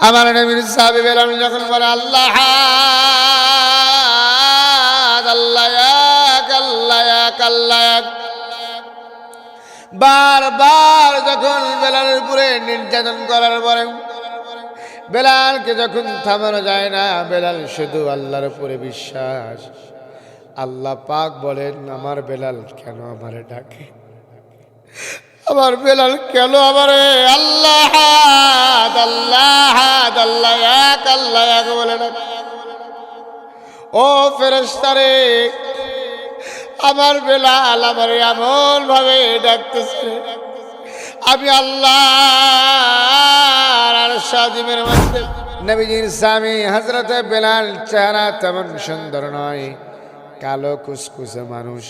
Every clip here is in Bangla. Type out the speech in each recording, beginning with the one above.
আমার নবীর সাহাবী বেলাল যখন বলে আল্লাহ আল্লাহ এক, আল্লাহ বারবার যখন বেলালের উপরে নির্যাতন করার পরে বেলালকে যখন থামানো যায় না বেলাল শুধু আল্লাহর উপরে বিশ্বাস। আল্লাহ পাক বলেন আমার বেলাল কেন আমারে ডাকে? আমার বেলাল কেন আমারে আল্লাহ আল্লাহ আল্লাহ এক আল্লাহ এক বলে ডাকে ও ফেরেস্তারে আমার বেলাল আমার এমন ভাবে ডাকতেছে, আমি আল্লাহ আর সাজিমের মধ্যে নবীজির স্বামী হজরতে বেলাল চেহারা তেমন সুন্দর নয়, কালো কুসকুসে মানুষ,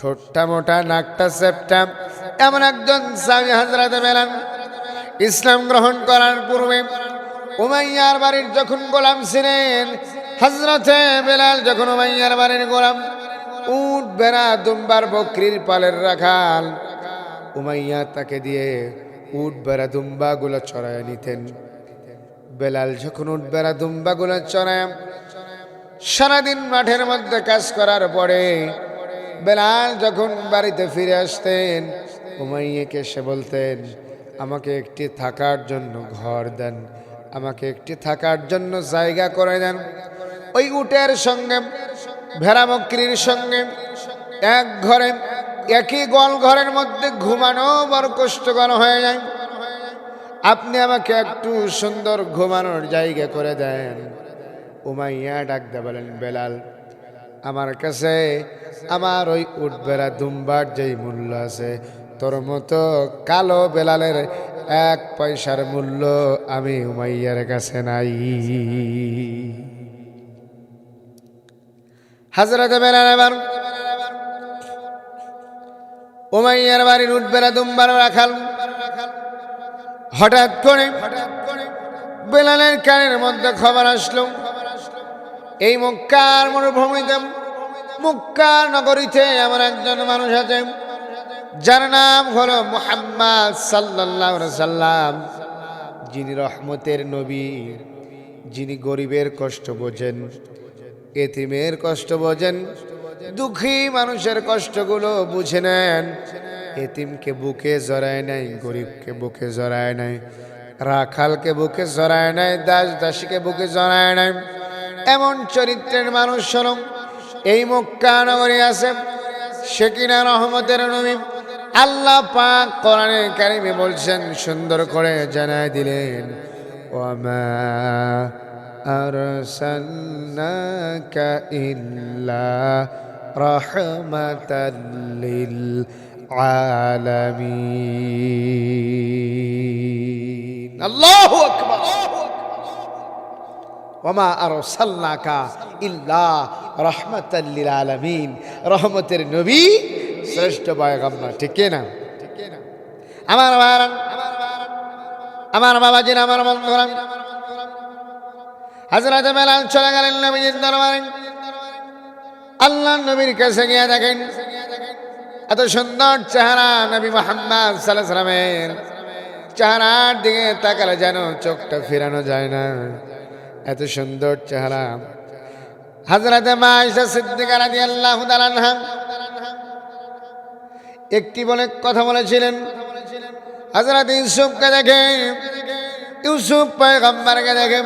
ঠোঁটটা মোটা, নাকটা সেপটা। এমন একজন স্বামী হাজরাতে বেলাল ইসলাম গ্রহণ করার পূর্বে উমাইয়ার বাড়ির যখন গোলাম ছিলেন হজরতে বেলাল যখন উমাইয়ার বাড়ির গোলাম, উট, বেড়া, দুম্বার, বকরির পালের রাখাল, উমাইয়া তাকে দিয়ে উট, বেড়া, দুম্বাগুলো চড়ায় নিতেন। বেলাল যখন উট, বেড়া, দুম্বাগুলো চড়ায় সারাদিন মাঠের মধ্যে কাজ করার পরে বেলাল যখন বাড়িতে ফিরে আসতেন উমাইয়াকে সে বলতেন, আমাকে একটি থাকার জন্য ঘর দেন, আমাকে একটি থাকার জন্য জায়গা করে দেন। ওই উটের সঙ্গে, ভেড়া বকরির সঙ্গে, এক ঘরে, একই গোল ঘরের মধ্যে ঘুমানো বড় কষ্টকর হয়ে যায়। আপনি আমাকে একটু সুন্দর ঘুমানোর জায়গা করে দেন। উমাইয়া ডাকতে বলেন, বেলাল, আমার কাছে, আমার ওই উঠবেড়া দুম্বার যেই মূল্য আছে তোর মতো কালো বেলালের এক পয়সার মূল্য আমি উমাইয়ার কাছে নাই। হাজরত বেলাল এবার উমাইয়ার বাড়ির উঠবেলা দুম্বার রাখাল। হঠাৎ করে বেলালের কানের মধ্যে খবর আসলো, এই মক্কার মরুভূমিতে, মক্কার নগরীতে আমার একজন মানুষ আছে। যার নাম হলো মুহাম্মদ সাল্লাহ সাল্লাম। যিনি রহমতের নবী, যিনি গরিবের কষ্ট বোঝেন, এতিমের কষ্ট বোঝেন, দুঃখী মানুষের কষ্টগুলো বুঝে নেন। এতিমকে বুকে জড়ায় নাই, গরিবকে বুকে জড়ায় নাই, রাখালকে বুকে জড়ায় নাই দাস দাসীকে বুকে জড়ায় নাই। এমন চরিত্রের মানুষ শোনম এই মক্কা নগরী আছে, সে কিনা রহমতের নবী। আল্লাহ পাক কোরআনে কারিমে বলছেন, সুন্দর করে জানায় দিলেন, ওয়ামা আরসালনাকা ইল্লা রাহমাতাল লিল আলামিন আল্লাহু আকবার। ওমা আরসালনাকা ইল্লা রহমতের নবী শ্রেষ্ঠ পয়গম্বর। ঠিক না আমার বাবারা, আমার বাবাজির আমার বন্ধুরা। হাজরাতে বেলাল চলে গেলেন নবীজির দরবারে। আল্লাহ নবীর কাছে গিয়ে দেখেন, এত সুন্দর চেহারা নবী মোহাম্মদ সালামের চেহারার দিকে তাকালে যেন চোখটা ফেরানো যায় না। এত সুন্দর চেহারা। হাজরাতে মা আয়েশা সিদ্দিকা রাদিয়াল্লাহু তাআলা আনহা একটি বলে কথা বলেছিলেন। হাজরাত ইউসুফকে দেখে, ইউসুফ পয়গম্বরকে দেখে,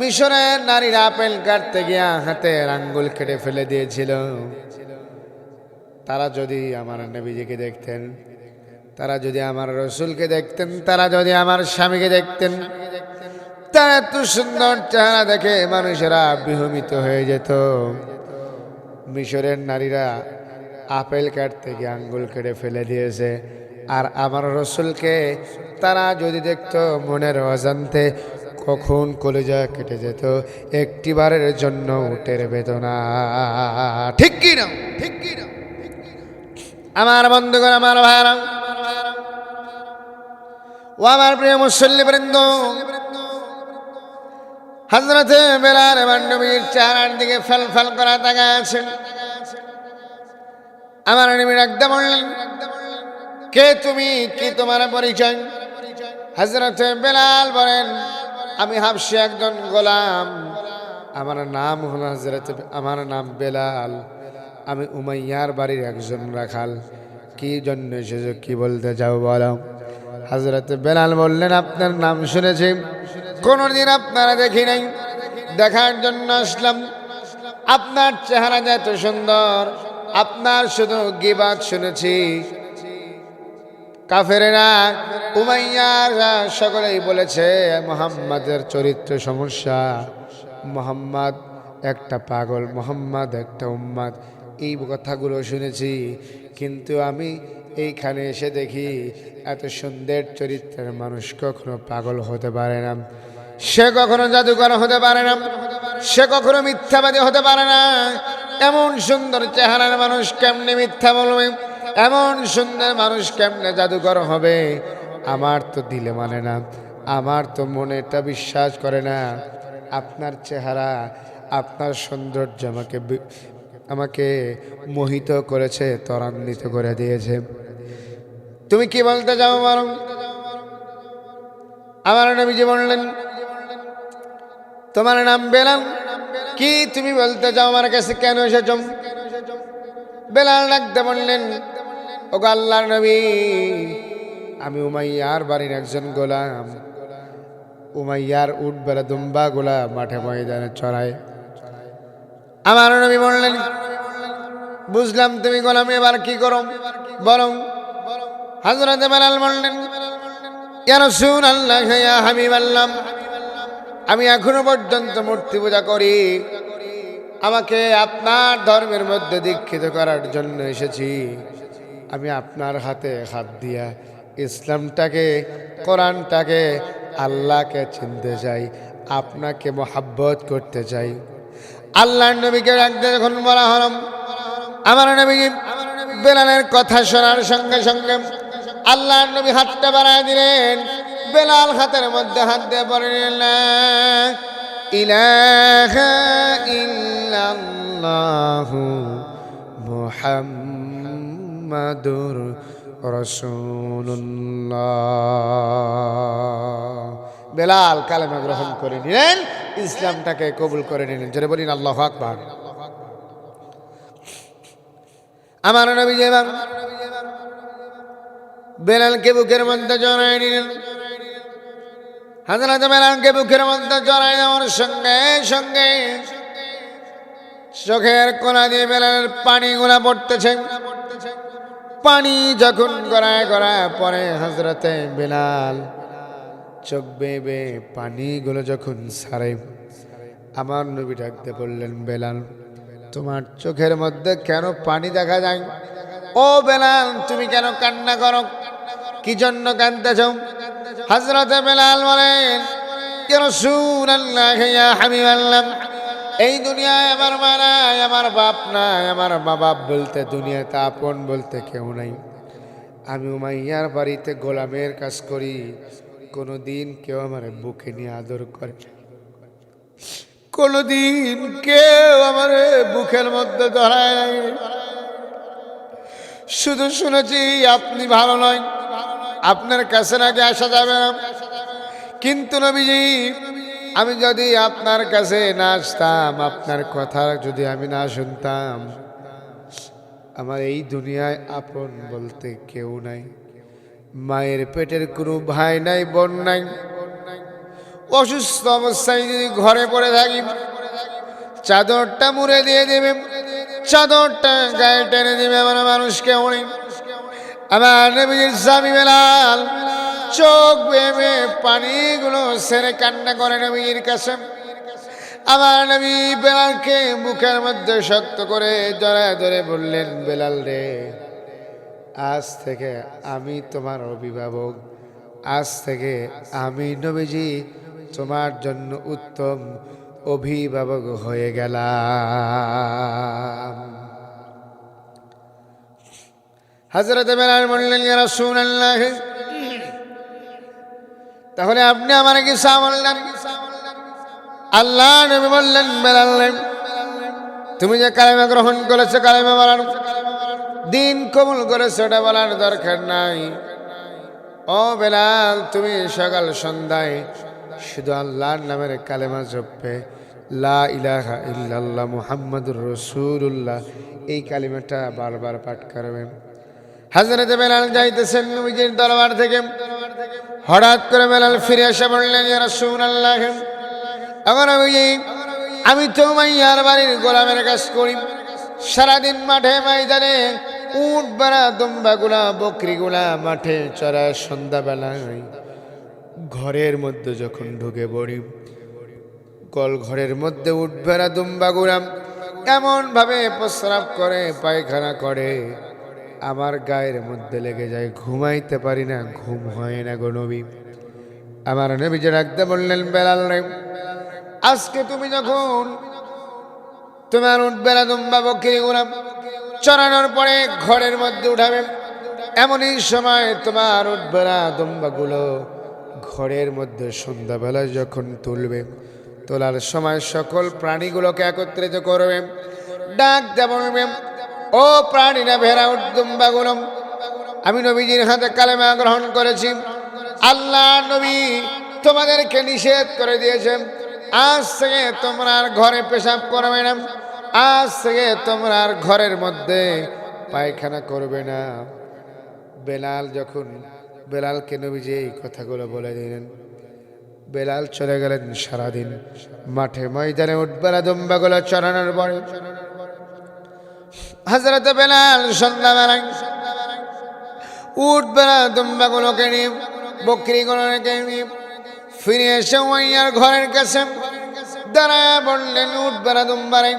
মিশরের নারীরা আপেল কাটতে গিয়া হাতের আঙ্গুল কেটে ফেলে দিয়েছিল। তারা যদি আমার নবীজিকে দেখতেন, তারা যদি আমার রসুলকে দেখতেন, তারা যদি আমার স্বামীকে দেখতেন, তার এত সুন্দর চেহারা দেখে মানুষেরা বিহমিত হয়ে যেত। মিশরের নারীরা আপেল কাটতে গিয়ে আঙ্গুল কেটে ফেলে দিয়েছে। আর আমার রসুলকে তারা যদি দেখতো মনের অজান্তে কখন কলেজা কেটে যেত, একটিবারের জন্য উটের বেদনা। ঠিক কি না? ঠিক কি না? আমার বন্ধুগণ, আমার ভাইরা ও আমার প্রিয় মুসল্লি বৃন্দ হজরতে বেলার এবার নবীর চেহারার দিকে ফেল ফেল করা তাকা আছেন আমার নবী একদম বললেন কে তুমি? কি তোমার পরিচয়? হজরতে বেলাল বলেন, আমি হাফসি একজন গোলাম। আমার নাম হলো হজরত আমার নাম বেলাল। আমি উমাইয়ার বাড়ির একজন রাখাল। কি জন্য এসেছ? কি বলতে যাও বলো? হজরত বেলাল বললেন, আপনার নাম শুনেছি। কোনোদিন আপনারা দেখি নাই। দেখার জন্য আসলাম। আপনার চেহারা যে এত সুন্দর। আপনার শুধু গিবাদ শুনেছি। কাফেরেরা, উমাইয়ারা সকলেই বলেছে, মোহাম্মদের চরিত্র সমস্যা। মোহাম্মদ একটা পাগল, মোহাম্মদ একটা উম্মাদ। এই কথাগুলো শুনেছি। কিন্তু আমি এইখানে এসে দেখি, এত সুন্দর চরিত্রের মানুষ কখনো পাগল হতে পারে না। সে কখনো জাদুকর হতে পারে না। সে কখনো মিথ্যাবাদী হতে পারে না। এমন সুন্দর চেহারার মানুষ কেমনে মিথ্যা বলবে? এমন সুন্দর মানুষ কেমনে জাদুঘর হবে? আমার তো দিলে মানে না, আমার তো মনে এটা বিশ্বাস করে না। আপনার চেহারা, আপনার সৌন্দর্য আমাকে আমাকে মোহিত করেছে, ত্বরান্বিত করে দিয়েছে। তুমি কি বলতে চাও বরং আমার নবীজি বললেন, তোমার নাম বেলাল? কি তুমি বলতে চাও আমার কাছে কেন এসেছ? বেলাল ডাকতে বললেন ও গো আল্লাহর নবী, আমি উমাইয়ার বাড়ির একজন গোলাম। উমাইয়ার উঠ বেলা দুম্বা গোলা মাঠে ময়দানে চড়ায়। আমার নবী বললেন, বুঝলাম তুমি গোলাম, এবার কি করো? বরং হাজরতে বেলাল বললেন, ইয়া রাসূলুল্লাহ, ইয়া হাবিবাল্লাহ আমি এখনও পর্যন্ত মূর্তি পূজা করি। আমাকে আপনার ধর্মের মধ্যে দীক্ষিত করার জন্য এসেছি। আমি আপনার হাতে হাত দিয়া ইসলামটাকে, কোরআনটাকে, আল্লাহকে চিনতে চাই, আপনাকে মোহাব্বত করতে চাই। আল্লাহর নবীকে রাখতে যখন বলা হলাম আমার নবী বেলালের কথা শোনার সঙ্গে সঙ্গে আল্লাহর নবী হাতটা বাড়ায় দিলেন। বেলাল হাতের মধ্যে হাত দিয়ে না ইলাহা ইল্লাল্লাহু মুহাম্মাদুর বেলাল কালেমা গ্রহণ করে নিলেন, ইসলামটাকে কবুল করে নিলেন। জোরে বলিন, আল্লাহ আকবার। আমার নবী যেমন বেলালকে বুকের মধ্যে জড়াই নিলেন হাজরাত বেলালকে বুকের মধ্যে জড়াই দেওয়ার সঙ্গে সঙ্গে চোখের কোনা দিয়ে বেলালের পানিগুলা পড়তেছে। পানি যখন গড়ায় গড়ায় পরে হজরতে বেলাল চোখ বেবে পানিগুলো যখন সারে, আমার নবী ডাকতে বললেন, বেলাল, তোমার চোখের মধ্যে কেন পানি দেখা যায়? ও বেলাল, তুমি কেন কান্না করো? কি জন্য কান্দতেছ হজরতে বেলাল বলেন এই দুনিয়ায় আমার মা নাই, আমার বাপ নাই, আমার মা বাপ বলতে, দুনিয়াতে আপন বলতে কেউ নাই আমি উমাইয়ার বাড়িতে গোলামের কাজ করি কোনো দিন কেউ আমার বুকে নিয়ে আদর করে। কোনোদিন কেউ আমার বুকের মধ্যে ধরায় নাই শুধু শুনেছি আপনি ভালো নয় আপনার কাছে নাকি আসা যাবে না? কিন্তু নবীজি, আমি যদি আপনার কাছে না আসতাম, আপনার কথা যদি আমি না শুনতাম, আমার এই দুনিয়ায় আপন বলতে কেউ নাই। মায়ের পেটের কোনো ভাই নাই, বোন নাই। অসুস্থ অবস্থায় যদি ঘরে পড়ে থাকি, চাদরটা মুড়ে দিয়ে দেবে, চাদরটা গায়ে টেনে দেবে, আমার মানুষকে অনেক আমার নবীর স্বামী বেলাল চোখ বেবে পানিগুলো সেরে কান্না করে নবীর কাছে। আমার নবী বেলালকে মুখের মধ্যে শক্ত করে জড়ায় ধরে বললেন, বেলাল রে, আজ থেকে আমি তোমার অভিভাবক। আজ থেকে আমি নবীজি তোমার জন্য উত্তম অভিভাবক হয়ে গেলাম। হজরত বেলাল বললেন, ইয়া রাসূলুল্লাহ, তাহলে আপনি আমার কি বললেন আল্লাহ নবী বললেন বেলাল তুমি যে কালেমা গ্রহণ করেছ, কালেমা বলার দিন কবুল করেছ, ওটা বলার দরকার নাই। ও বেলাল, তুমি সকাল সন্ধ্যায় শুধু আল্লাহর নামের কালেমা জপবে। লা ইলাহা ইল্লাল্লাহ মুহাম্মাদুর রসুল্লাহ এই কালিমাটা বারবার পাঠ করবেন। হাজরতে বেলাল যাইতেছেন নবীজির দরবার থেকে। হঠাৎ করে বেলাল ফিরে এসে বললেন রাসূলুল্লাহ এখন আমি তো মাইয়ার বাড়ির গোলামের কাজ করি। সারাদিন মাঠে ময়দানে উট বেড়া, দুম্বাগুলা, বকরিগুলা মাঠে চড়া সন্ধ্যাবেলায়। ঘরের মধ্যে যখন ঢুকে পড়ি, কল ঘরের মধ্যে উঠ বেড়া, দুম্বাগুলা এমনভাবে প্রস্রাব করে, পায়খানা করে। আমার গায়ের মধ্যে লেগে যায়, ঘুমাইতে পারি না, ঘুম হয় না গো নবী। আমার নবী যে রাখতে বললেন, বেলাল রে, আজকে তুমি যখন তোমার উঠবে না দুম্বা বকরি গুলাম, চড়ানোর পরে ঘরের মধ্যে উঠাবে, এমনই সময় তোমার উঠবে না দুম্বাগুলো ঘরের মধ্যে সন্ধ্যাবেলা যখন তুলবে, তোলার সময় সকল প্রাণীগুলোকে একত্রিত করবে ডাক দেব ও প্রাণীরা ভেড়া উঠ দুম্বাগুলো আমি নবীজির হাতে কালেমা গ্রহণ করেছি। আল্লাহ নবী তোমাদেরকে নিষেধ করে দিয়েছেন। আজ থেকে তোমরা আর ঘরে পেশাব করবে না। আজ থেকে তোমরা আর ঘরের মধ্যে পায়খানা করবে না। বেলাল যখন, বেলালকে নবীজি এই কথাগুলো বলে দিলেন। বেলাল চলে গেলেন সারাদিন। মাঠে ময়দানে উঠবেলা দুম্বাগুলো চড়ানোর পরে হাজরত বেলাল সন্ধ্যাবেলায় উঠবেলা দুম্বাগুলোকে নিয়ে, বকরিগুলোকে নিয়ে ফিরে এসে ওয়াইয়ার ঘরের কাছে দাঁড়ায় বললেন উঠবেলা দুম্বারে,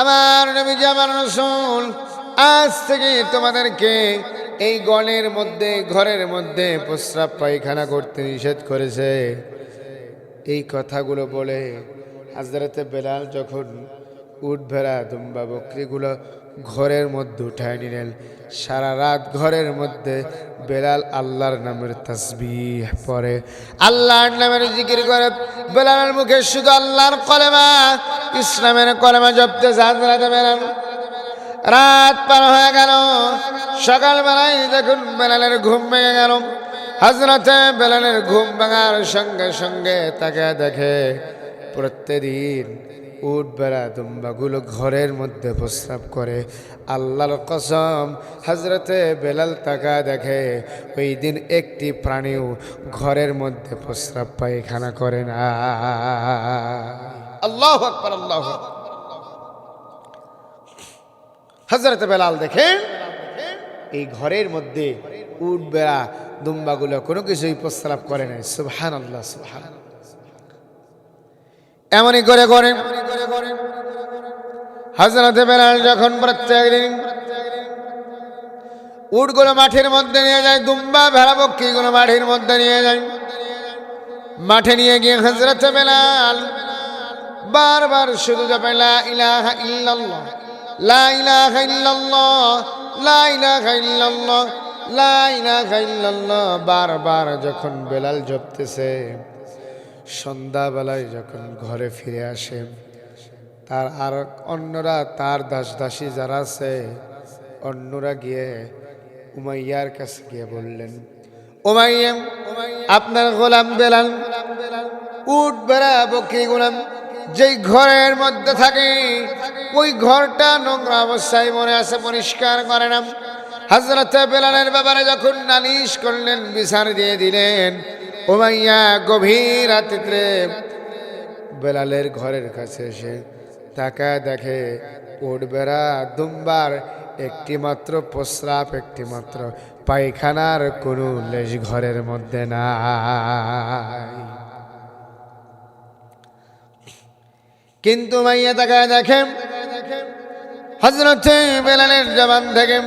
আমার নবীজি, আমার রসুল, আজ থেকে তোমাদেরকে এই গণের মধ্যে, ঘরের মধ্যে প্রস্রাব পায়খানা করতে নিষেধ করেছে। এই কথাগুলো বলে হাজরাতে বেলাল যখন উঠ ভেড়া দুম্বা বকরিগুলো ঘরের মধ্যে উঠায় নিলেন। সারা রাত ঘরের মধ্যে বেলাল আল্লাহর নামের তসবিহ পরে আল্লাহর নামের জিকির করে। বেলালের মুখে শুধু আল্লাহর কলেমা, ইসলামের কলেমা জপতে হাজরাতে বেলাল। রাত পার হয়ে গেল। সকালবেলায় দেখুন বেলালের ঘুম ভেঙে গেল। হাজরাতে বেলালের ঘুম ভাঙার সঙ্গে সঙ্গে তাকে দেখে প্রত্যেকদিন উট বেড়া দুম্বাগুলো ঘরের মধ্যে প্রস্রাব করে। আল্লাহর কসম হজরতে বেলাল তাকা দেখে, ওই দিন একটি প্রাণীও ঘরের মধ্যে প্রস্রাব পায়খানা করে না। আল্লাহ আল্লাহ হজরত বেলাল দেখেন এই ঘরের মধ্যে উট বেড়া দুম্বাগুলো কোনো কিছুই প্রস্রাব করে নাই। সুবহান আল্লাহ সুবহান এমনই করে করেন। হজরতে বেলাল যখন প্রত্যেক দিন উটগুলো মাঠের মধ্যে নিয়ে যায়, দুম্বা ভেড়া বক্ষিগুলো মাঠের মধ্যে নিয়ে যায়, মাঠে নিয়ে গিয়ে হজরতে বেলাল বারবার শুধু যাবে লা লা লা লা বারবার যখন বেলাল জপতেছে, সন্ধ্যাবেলায় যখন ঘরে ফিরে আসে তার আর অন্যরা তার দাস দাসী যারা আছে, অন্যরা গিয়ে উমাইয়ার কাছে গিয়ে বললেন, উমাইয়া, আপনার গোলাম বেলাল, উট বেড়া বকরি গোলাম, যেই ঘরের মধ্যে থাকে, ওই ঘরটা নোংরা অবস্থায় মনে আছে, পরিষ্কার করে না হাজরত বেলালের ব্যাপারে যখন নালিশ করলেন, বিচার দিয়ে দিলেন ওমাইয়া গভীর রাত্রিতে বেলালের ঘরের কাছে এসে তাকা দেখে উঠবেড়া দুম্বার একটি মাত্র প্রস্রাব একটি মাত্র পায়খানার কোনো লেশ ঘরের মধ্যে নাই। কিন্তু মাইয়া তাকায় দেখেন হজরত বেলালের জবান থেকে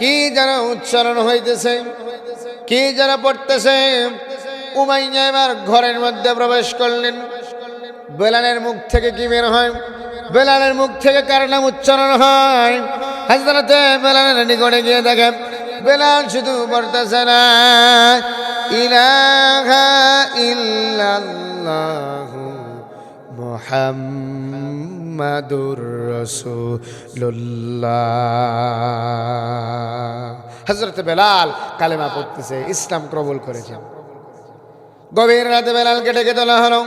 কি যেন উচ্চারণ হইতেছে, কি যেন পড়তেছে। উমাইয়া এবার ঘরের মধ্যে প্রবেশ করলেন। বেলালের মুখ থেকে কি বের হয়? বেলালের মুখ থেকে কার নাম উচ্চারণ হয়? হাজরাতে বেলালের নিকটে গিয়ে দেখেন বেলাল শুধু পড়তেছে না, ইলাহা ইল্লাল্লাহু মুহাম্মাদুর রাসূলুল্লাহ। হযরত বেলাল কালেমা পড়তেছে, ইসলাম কবুল করেছে। গভীর রাতে বেলালকে ডেকে তোলা হলো।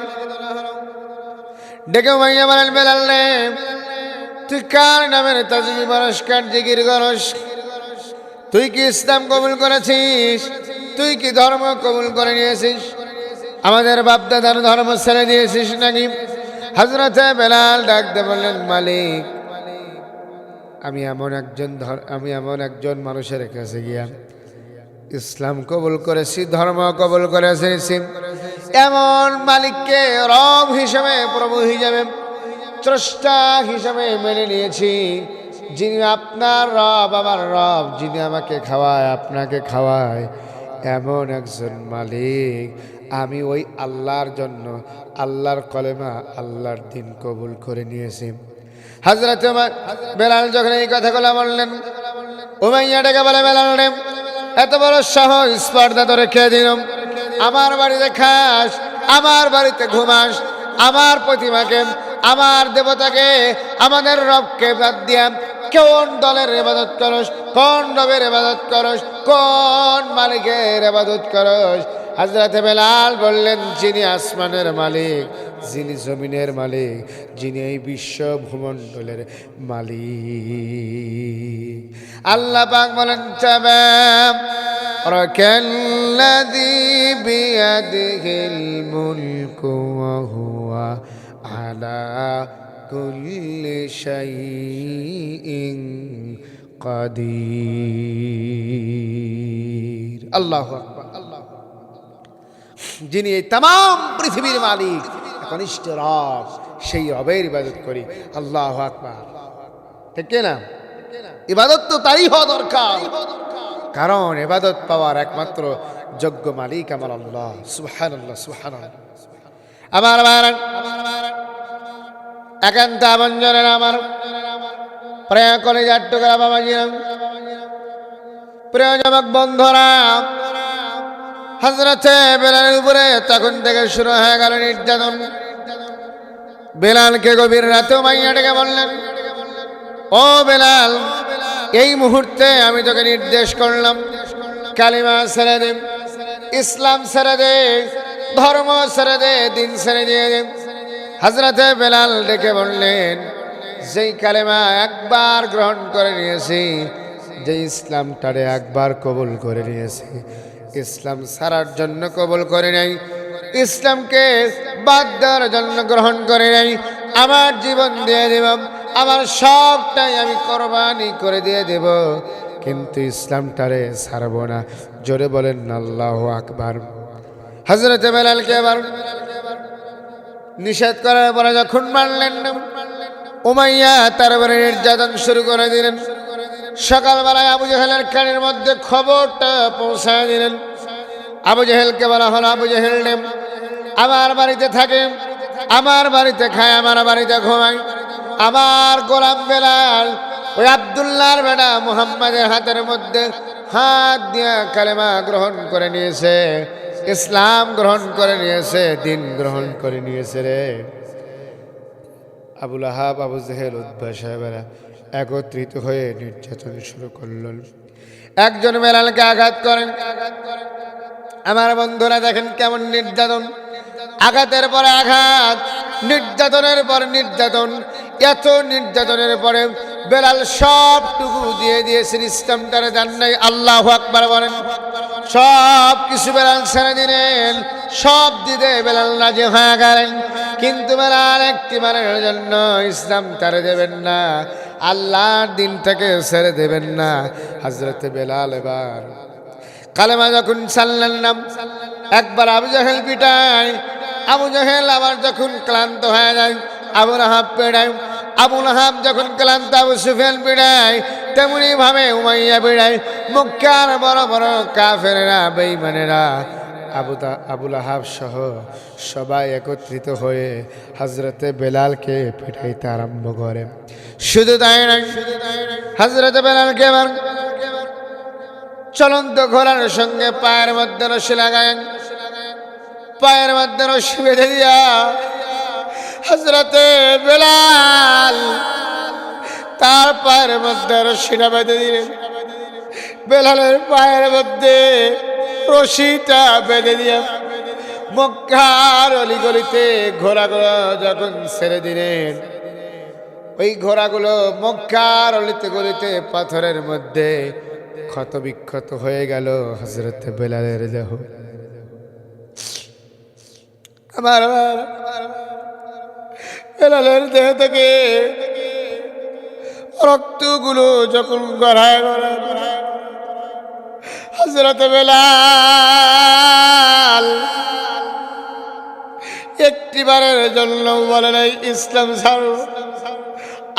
ডেকে মাইয়া বলেন বেলাল রে। তুই কার নামের তাজবি বরস জিগির গরস? তুই কি ইসলাম কবুল করেছিস? তুই কি ধর্ম কবুল করে নিয়েছিস? আমাদের বাপদাদার ধর্ম ছেড়ে দিয়েছিস নাকি? হজরতে বেলাল ডাকতে বললেন, মালিক, আমি এমন একজন আমি এমন একজন মানুষের কাছে গিয়া ইসলাম কবুল করেছি, ধর্ম কবুল করেছি। এমন মালিককে রব হিসেবে, প্রভু হিসেবে, স্রষ্টা হিসেবে মেনে নিয়েছি, যিনি আপনার রব, আমার রব, যিনি আমাকে খাওয়ায়, আপনাকে খাওয়ায়। এমন একজন মালিক, আমি ওই আল্লাহর জন্য, আল্লাহর কলেমা, আল্লাহর দিন কবুল করে নিয়েছি। হাজরত বেলাল যখন এই কথাগুলো বললেন, উমাইয়া ডেকে বলে, বেলাল রে, এত বড় সাহস, স্পর্ধা তো রেখে দিলাম। আমার বাড়িতে খাস, আমার বাড়িতে ঘুমাস, আমার প্রতিমাকে, আমার দেবতাকে, আমাদের রবকে বাদ দিয়া কোন দলের এবাদত করস, কোন রবের এবাদত করস, কোন মালিকের এবাদত করস? হাজরাতে বেলাল বললেন, যিনি আসমানের মালিক যিনি জমিনের মালিক, যিনি এই বিশ্ব ভূমণ্ডলের মালিক। আল্লাহ পাক বলেন তাবাম রকাল্লাযী বিয়াদিহিল মুলকু হুয়া আলা কুল্লি শাইইন কাদির। আল্লাহু আকবার, আল্লাহু যিনি এই তাম পৃথিবীর মালিক কনিষ্ঠ রব, সেই রবের ইবাদত করি। আল্লাহ আকবার। ঠিক না ইবাদত তো তাই হওয়া দরকার। কারণ এবাদত পাওয়ার একমাত্র যোগ্য মালিক আমার আল্লাহ। সুহান আল্লাহ সুহান আমার আমার একান্ত আবঞ্জনের আমার প্রিয় কলেজার টুকরা বাবাজিরাম প্রিয় যুবক বন্ধুরা হজরতে বেলালের উপরে তখন থেকে শুরু হয়ে গেল নির্যাতন। বেলালকে গভীর রাতে মাইয়া ডেকে বললেন, ও বেলাল, এই মুহূর্তে আমি তোকে নির্দেশ করলাম, কালিমা ছেড়ে দে, ইসলাম ছেড়ে দে, ধর্ম ছেড়ে দে, দিন ছেড়ে দিয়ে দে। হজরতে বেলাল ডেকে বললেন, যেই কালেমা একবার গ্রহণ করে নিয়েছি যে ইসলামটারে একবার কবুল করে নিয়েছি ইসলাম সারার জন্য কবল করে নাই ইসলামকে বাদ দেওয়ার জন্য গ্রহণ করে নাই আমার জীবন দিয়ে দেব, আমার সবটাই আমি কোরবানি করে দিয়ে দেব। কিন্তু ইসলামটারে ছাড়ব না। জোরে বলেন, আল্লাহ আকবার। হজরত বেলালকে আবার নিষেধ করার পরে যখন মানলেন না উমাইয়া তার উপরে নির্যাতন শুরু করে দিলেন। সকালবেলায় আবু জাহেলের কানের মধ্যে খবরটা পৌঁছায় দিলেন। আবু জাহেলকে বলা হলো, আবু জাহেল আমার বাড়িতে থাকে, আমার বাড়িতে খায়, আমার বাড়িতে ঘুমায়। আমার গোলাম বেলাল, ওই আবদুল্লাহর বেটা মুহাম্মাদের হাতের মধ্যে হাত দিয়া কালেমা গ্রহণ করে নিয়েছে, ইসলাম গ্রহণ করে নিয়েছে, দিন গ্রহণ করে নিয়েছে রে। আবুল আহাব, আবু জেহেল উদ্ভা সাহেবেরা একত্রিত হয়ে নির্যাতন শুরু করলেন একজন বেলালকে আঘাত করেন। আমার বন্ধুরা, দেখেন কেমন নির্যাতন। আঘাতের পরে আঘাত, নির্যাতনের পর নির্যাতন, এত নির্যাতনের পরে বেলাল সবটুকু দিয়ে দিয়েছেন ইসলামটারে দেন নাই। আল্লাহ আকবার বলেন। সব কিছু বেলাল ছেড়ে দিলেন। সব দিতে বেলাল রাজি হয়ে গেলেন। কিন্তু বেলাল একটি বারের জন্য ইসলাম তারে দেবেন না। আল্লাহর দিনটাকে ছেড়ে দেবেন না। হাজরতে বেলাল এবার কালেমা যখন সাল্লার নাম একবার আবু জাহেল পিটায়, আবু জাহেল আবার যখন ক্লান্ত হয়ে যায়, আবু রাহাব পেড়ায় আবু রাহাব যখন ক্লান্ত, আবু সুফেন পিড়ায় তেমনি ভাবে উমাইয়া পিড়ায় মুখ্যার বড় বড় কাফেরা বেইমানেরা আবু আবুল আহাব সহ সবাই একত্রিত হয়ে হজরতে বেলালকে পিটাইতে আরম্ভ করে। শুধু তাই নয় হজরতে বেলালকে চলন্ত ঘোড়ার সঙ্গে পায়ের মধ্যে রশি লাগায়। পায়ের মধ্যে রশি বেঁধে দিয়া হজরতে বেলাল তার পায়ের মধ্যে রশিটা বেঁধে দিলেন। বেলালের পায়ের মধ্যে রশিটা বেঁধে দিয়ে মক্কার অলিগলিতে ঘোড়াগুলো যখন ছেড়ে দিলেন, ওই ঘোড়াগুলো মক্কার অলিতে গলিতে পাথরের মধ্যে ক্ষত বিক্ষত হয়ে গেল হজরত বেলালের দেহ। আমার বেলালের দেহ থেকে রক্তগুলো যখন গড়ায় গড়ায় গড়ায় হজরত বেলাল। একটিবারের জন্য বলে নাই, ইসলাম ছাড়ো।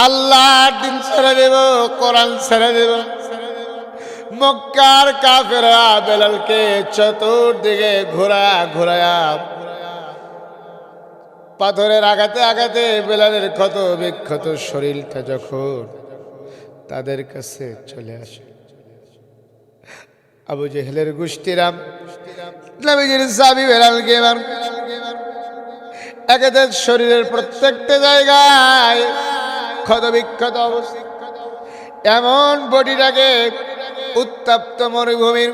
আল্লাহ দিন ছেড়ে দেব, কোরআন ছেড়ে দেব। মক্কার কাফেরা বেলালকে চতুর্দিকে ঘোরা ঘোরায়া পাথরের আঘাতে আঘাতে বেলালের ক্ষত বিক্ষত শরীরটা যখন তাদের কাছে চলে আসে আবু জেহেলের গোষ্ঠীরাম একেদের শরীরের প্রত্যেকটা জায়গায় ক্ষত বিক্ষত অবস্থা এমন বডিটাকে উত্তপ্ত মরুভূমির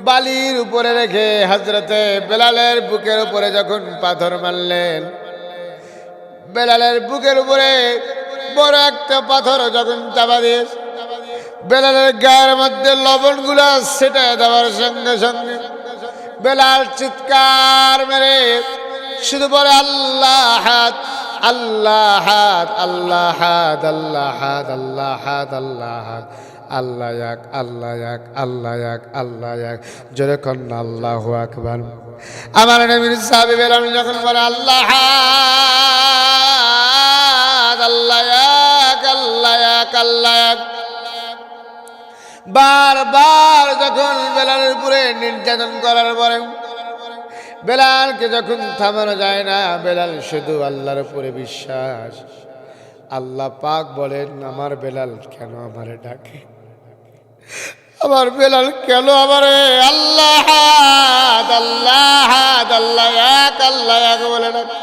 বালির উপরে রেখে হাজরতে বেলালের বুকের উপরে যখন পাথর মারলেন, বেলালের বুকের উপরে বড় একটা পাথর যখন চাপা দিয়ে বেলালের গায়ের মধ্যে লবণগুলো সেটা দেওয়ার সঙ্গে সঙ্গে বেলাল চিৎকার মেরে শুধু বলে, আল্লাহ হাত আল্লাহ হাত আল্লাহ হাত আল্লাহ হাত আল্লাহ হাত আল্লাহ হাত, আল্লাহ এক আল্লাহ এক আল্লাহ এক আল্লাহ এক, জোরে আল্লাহ আকবার। আমার নবীর সাহাবী বেলাল যখন বলে, আল্লাহ হাত, আল্লাহ এক আল্লাহ এক আল্লাহ এক বারবার যখন বেলালের উপরে নির্যাতন করার পরে বেলালকে যখন থামানো যায় না, বেলাল শুধু আল্লাহর উপরে বিশ্বাস। আল্লাহ পাক বলেন, আমার বেলাল কেন আমারে ডাকে? আমার বেলাল কেন আমারে? আল্লাহ আল্লাহ এক আল্লাহ এক বলে ডাকে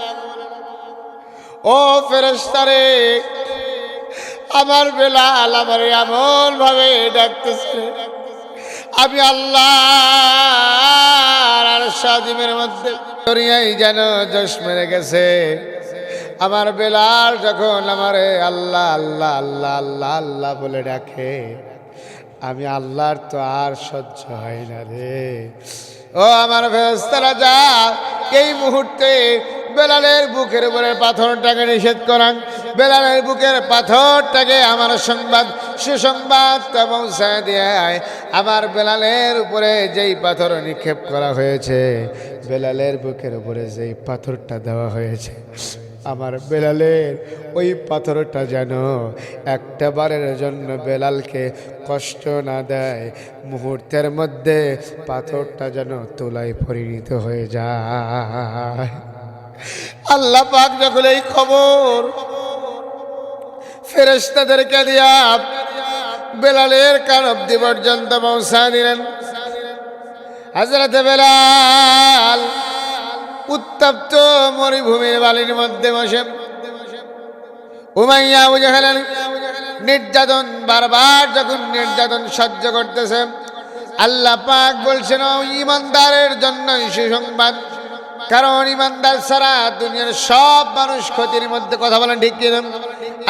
ও ফেরেস্তারে আমার বেলাল আমার এমন ভাবে ডাকতেছে। আমি আল্লাহ আর সাদিমের মধ্যে যেন জশ মেরে গেছে। আমার বেলাল যখন আমারে আল্লাহ আল্লাহ আল্লাহ আল্লাহ আল্লাহ বলে ডাকে, আমি আল্লাহর তো আর সহ্য হয় না রে। ও আমার ফেরস্তারা যা এই মুহূর্তে বেলালের বুকের উপরে পাথর পাথরটাকে নিষেধ করান। বেলালের বুকের পাথরটাকে আমার সংবাদ, সুসংবাদ পৌঁছায় দেয় আমার বেলালের উপরে যেই পাথর নিক্ষেপ করা হয়েছে, বেলালের বুকের উপরে যেই পাথরটা দেওয়া হয়েছে, আমার বেলালের ওই পাথরটা যেন একটা বারের জন্য বেলালকে কষ্ট না দেয়, মুহূর্তের মধ্যে পাথরটা যেন তোলায় পরিণত হয়ে যায়। আল্লাহ পাক যখন এই খবর ফেরেস্তাদেরকে দিয়া বেলালের কান অব্দি পর্যন্ত পৌঁছা দিলেন। হাজরত বেলাল উত্তপ্ত মরুভূমির বালির মধ্যে বসে। উমাইয়া বুঝে নির্যাতন বারবার যখন নির্যাতন সহ্য করতেছে, আল্লাহ পাক বলছেন, "ও ইমানদারের জন্যই সুসংবাদ কারণ ইমানদার ছাড়া দুনিয়ার সব মানুষ ক্ষতির মধ্যে কথা বলেন ঠিক কিনা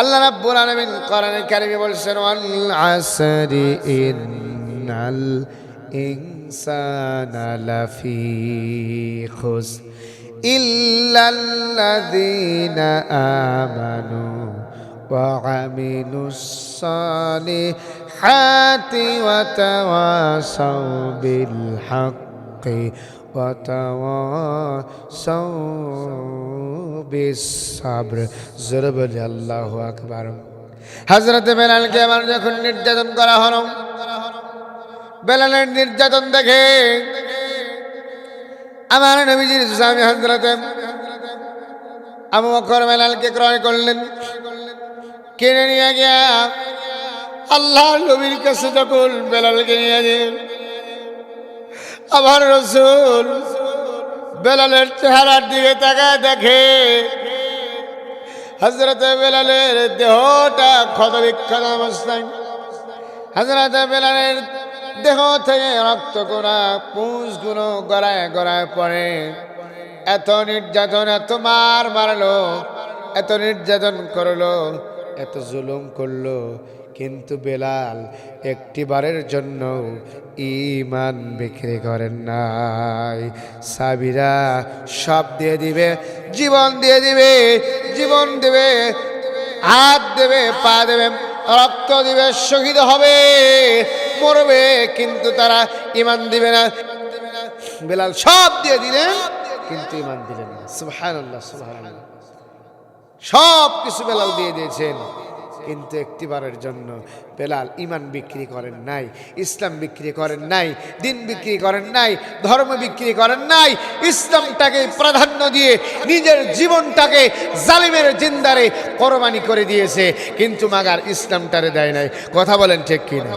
আল্লাহ রাব্বুল আলামিন কোরআনে কারিমে বলছেন ওয়াল আসরি ইন্নাল ইনসানা লাফি খুস ইল্লাল্লাযীনা আমানু وعملوا الصالحات وتواصوا بالحق وتواصوا بالصبر জোরে বলি আল্লাহু আকবার হযরত বেলালকে আবার যখন নির্যাতন করা হলো বেলালের নির্যাতন দেখে আমার নবীজির স্বামী হযরত আবু বকর বেলালকে ক্রয় করলেন কিনে নিয়ে গিয়া আল্লাহ নবীর কাছে যখন বেলালকে নিয়ে গেলেন আবার রসুল বেলালের চেহারার দিকে তাকায় দেখে হজরত বেলালের দেহটা ক্ষত বিক্ষত অবস্থায়। হজরত বেলালের দেহ থেকে রক্ত করা পুষগুলো গড়ায় গড়ায় পড়ে। এত নির্যাতন, এত মার মারলো, এত নির্যাতন করল, এত জুলুম করল কিন্তু বেলাল একটি বারের জন্য ইমান বিক্রি করেন নাই। সাবিরা সব দিয়ে দিবে, জীবন দিয়ে দিবে, জীবন দেবে, হাত দেবে, পা দেবে, রক্ত দিবে, শহীদ হবে, মরবে, কিন্তু তারা ইমান দিবে না। বেলাল সব দিয়ে দিলেন কিন্তু ইমান দিলেন না। সুবহানাল্লাহ। সব কিছু বেলাল দিয়ে দিয়েছেন। কিন্তু একটিবারের জন্য বেলাল ইমান বিক্রি করেন নাই, ইসলাম বিক্রি করেন নাই, দিন বিক্রি করেন নাই, ধর্ম বিক্রি করেন নাই, ইসলামটাকে প্রাধান্য দিয়ে নিজের জীবনটাকে জালিমের জিন্দারে কোরবানি করে দিয়েছে, কিন্তু মাগার ইসলামটারে দেয় নাই। কথা বলেন ঠিক কিনা?